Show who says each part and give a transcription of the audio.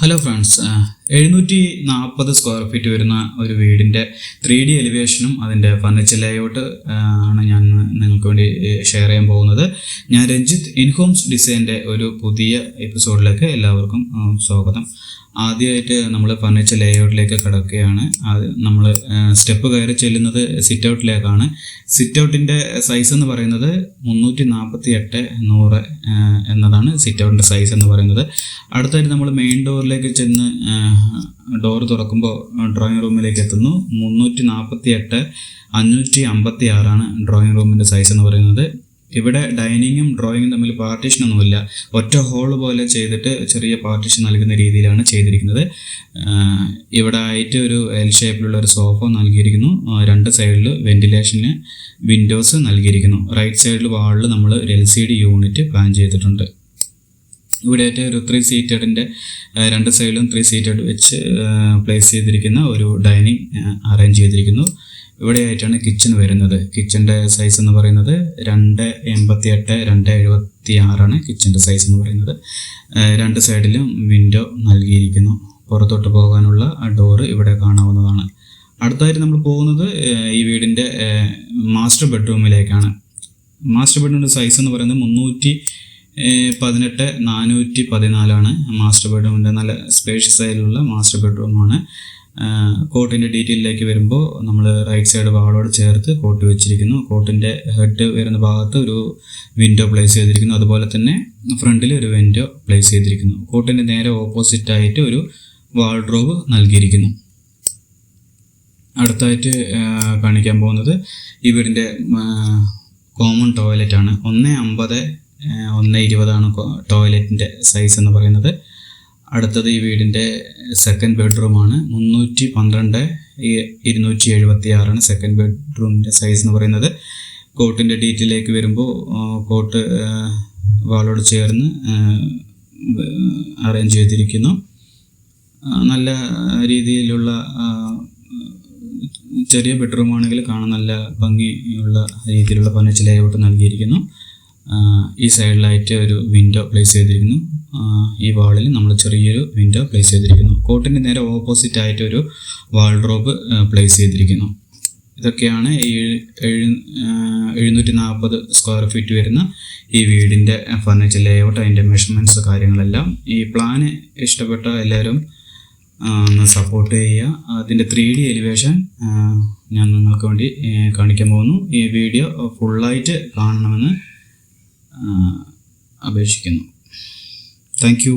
Speaker 1: hello friends uh, എഴുന്നൂറ്റി നാൽപ്പത് square feet വരുന്ന ഒരു വീടിന്റെ ത്രീ ഡി എലിവേഷനും അതിന്റെ ഫർണിച്ചർ ലേഔട്ട് ആണ് ഞാൻ നിങ്ങൾക്ക് വേണ്ടി ഷെയർ ചെയ്യാൻ പോകുന്നത്. ഞാൻ രഞ്ജിത്ത് ഇൻഹോംസ് ഡിസൈന്റെ ഒരു പുതിയ എപ്പിസോഡിലേക്ക് എല്ലാവർക്കും സ്വാഗതം. ആദ്യമായിട്ട് നമ്മൾ ഫർണിച്ചർ ലേഔട്ടിലേക്ക് കിടക്കുകയാണ്. അത് നമ്മൾ സ്റ്റെപ്പ് കയറി ചെല്ലുന്നത് സിറ്റ് ഔട്ടിലേക്കാണ് സിറ്റ് ഔട്ടിന്റെ സൈസ് എന്ന് പറയുന്നത് മുന്നൂറ്റി നാൽപ്പത്തി എട്ട് നൂറ് എന്നതാണ് സിറ്റ് ഔട്ടിന്റെ സൈസ് എന്ന് പറയുന്നത്. അടുത്തായിട്ട് നമ്മൾ മെയിൻ ഡോറിലേക്ക് ചെന്ന് ഡോർ തുറക്കുമ്പോൾ ഡ്രോയിങ് റൂമിലേക്ക് എത്തുന്നു. മുന്നൂറ്റി നാൽപ്പത്തി എട്ട് അഞ്ഞൂറ്റി അമ്പത്തി ആറാണ് ഡ്രോയിങ് റൂമിന്റെ സൈസ് എന്ന് പറയുന്നത്. ഇവിടെ ഡൈനിങ്ങും ഡ്രോയിങ്ങും തമ്മിൽ പാർട്ടീഷൻ ഒന്നുമില്ല. ഒറ്റ ഹോൾ പോലെ ചെയ്തിട്ട് ചെറിയ പാർട്ടീഷൻ നൽകുന്ന രീതിയിലാണ് ചെയ്തിരിക്കുന്നത്. ഇവിടെ ആയിട്ട് ഒരു എൽ ഷേപ്പിലുള്ള ഒരു സോഫ നൽകിയിരിക്കുന്നു. രണ്ട് സൈഡിൽ വെന്റിലേഷന് വിൻഡോസ് നൽകിയിരിക്കുന്നു. റൈറ്റ് സൈഡിൽ വാളിൽ നമ്മൾ ഒരു L C D unit plan ചെയ്തിട്ടുണ്ട്. ഇവിടെ ആയിട്ട് ഒരു ത്രീ സീറ്റഡിന്റെ രണ്ട് സൈഡിലും ത്രീ സീറ്റഡ് വെച്ച് പ്ലേസ് ചെയ്തിരിക്കുന്ന ഒരു ഡൈനിങ് അറേഞ്ച് ചെയ്തിരിക്കുന്നു. ഇവിടെ ആയിട്ടാണ് കിച്ചൺ വരുന്നത്. കിച്ചന്റെ സൈസ് എന്ന് പറയുന്നത് രണ്ട് എൺപത്തി എട്ട് രണ്ട് എഴുപത്തി ആറാണ് കിച്ചന്റെ സൈസ് എന്ന് പറയുന്നത്. രണ്ട് സൈഡിലും വിൻഡോ നൽകിയിരിക്കുന്നു. പുറത്തോട്ട് പോകാനുള്ള ഡോറ് ഇവിടെ കാണാവുന്നതാണ്. അടുത്തായിട്ട് നമ്മൾ പോകുന്നത് ഈ വീടിന്റെ മാസ്റ്റർ ബെഡ്റൂമിലേക്കാണ് മാസ്റ്റർ ബെഡ്റൂമിന്റെ സൈസ് എന്ന് പറയുന്നത് മുന്നൂറ്റി പതിനെട്ട് നാനൂറ്റി പതിനാലാണ് മാസ്റ്റർ ബെഡ്റൂമിന്റെ നല്ല സ്പേഷ്യസ് ആയിട്ടുള്ള മാസ്റ്റർ ബെഡ്റൂമാണ് കോട്ടിന്റെ ഡീറ്റെയിലേക്ക് വരുമ്പോൾ നമ്മൾ റൈറ്റ് സൈഡ് ഭാഗത്തോട് ചേർത്ത് കോട്ട് വെച്ചിരിക്കുന്നു. കോട്ടിന്റെ ഹെഡ് വരുന്ന ഭാഗത്ത് ഒരു വിൻഡോ പ്ലേസ് ചെയ്തിരിക്കുന്നു. അതുപോലെ തന്നെ ഫ്രണ്ടിൽ ഒരു വിൻഡോ പ്ലേസ് ചെയ്തിരിക്കുന്നു. കോട്ടിന്റെ നേരെ ഓപ്പോസിറ്റ് ആയിട്ട് ഒരു വാൾഡ്രോബ് നൽകിയിരിക്കുന്നു. അടുത്തായിട്ട് കാണിക്കാൻ പോകുന്നത് ഈ വീടിന്റെ കോമൺ ടോയ്ലറ്റ് ആണ്. ഒന്ന് അമ്പത് ഒന്ന് ഇരുപതാണ് ടോയ്ലറ്റിന്റെ സൈസ് എന്ന് പറയുന്നത്. അടുത്തത് ഈ വീടിന്റെ സെക്കൻഡ് ബെഡ്റൂമാണ് മുന്നൂറ്റി പന്ത്രണ്ട് ഇരുന്നൂറ്റി എഴുപത്തി ആറാണ് സെക്കൻഡ് ബെഡ്റൂമിന്റെ സൈസ് എന്ന് പറയുന്നത്. കോട്ടിന്റെ ഡീറ്റെയിലേക്ക് വരുമ്പോൾ കോട്ട് വാളോട് ചേർന്ന് അറേഞ്ച് ചെയ്തിരിക്കുന്നു. നല്ല രീതിയിലുള്ള ചെറിയ ബെഡ്റൂമാണെങ്കിൽ കാണാൻ നല്ല ഭംഗിയുള്ള രീതിയിലുള്ള ഫർണിച്ചർ ലേഔട്ട് നൽകിയിരിക്കുന്നു. ഈ സൈഡിലായിട്ട് ഒരു വിൻഡോ പ്ലേസ് ചെയ്തിരിക്കുന്നു. ഈ വാളിൽ നമ്മൾ ചെറിയൊരു വിൻഡോ പ്ലേസ് ചെയ്തിരിക്കുന്നു. കോട്ടിന്റെ നേരെ ഓപ്പോസിറ്റ് ആയിട്ട് ഒരു വാൾ വാൾഡ്രോബ് പ്ലേസ് ചെയ്തിരിക്കുന്നു. ഇതൊക്കെയാണ് ഈ എഴു എഴുന്നൂറ്റി നാൽപ്പത് സ്ക്വയർ ഫീറ്റ് വരുന്ന ഈ വീടിന്റെ ഫർണിച്ചർ ലേഔട്ട് അതിന്റെ മെഷർമെന്റ്സ് കാര്യങ്ങളെല്ലാം. ഈ പ്ലാന് ഇഷ്ടപ്പെട്ട എല്ലാവരും ഒന്ന് സപ്പോർട്ട് ചെയ്യുക. അതിന്റെ ത്രീ ഡി എലിവേഷൻ ഞാൻ നിങ്ങൾക്ക് വേണ്ടി കാണിക്കാൻ പോകുന്നു. ഈ വീഡിയോ ഫുള്ളായിട്ട് കാണണമെന്ന് അപേക്ഷിക്കുന്നു. താങ്ക്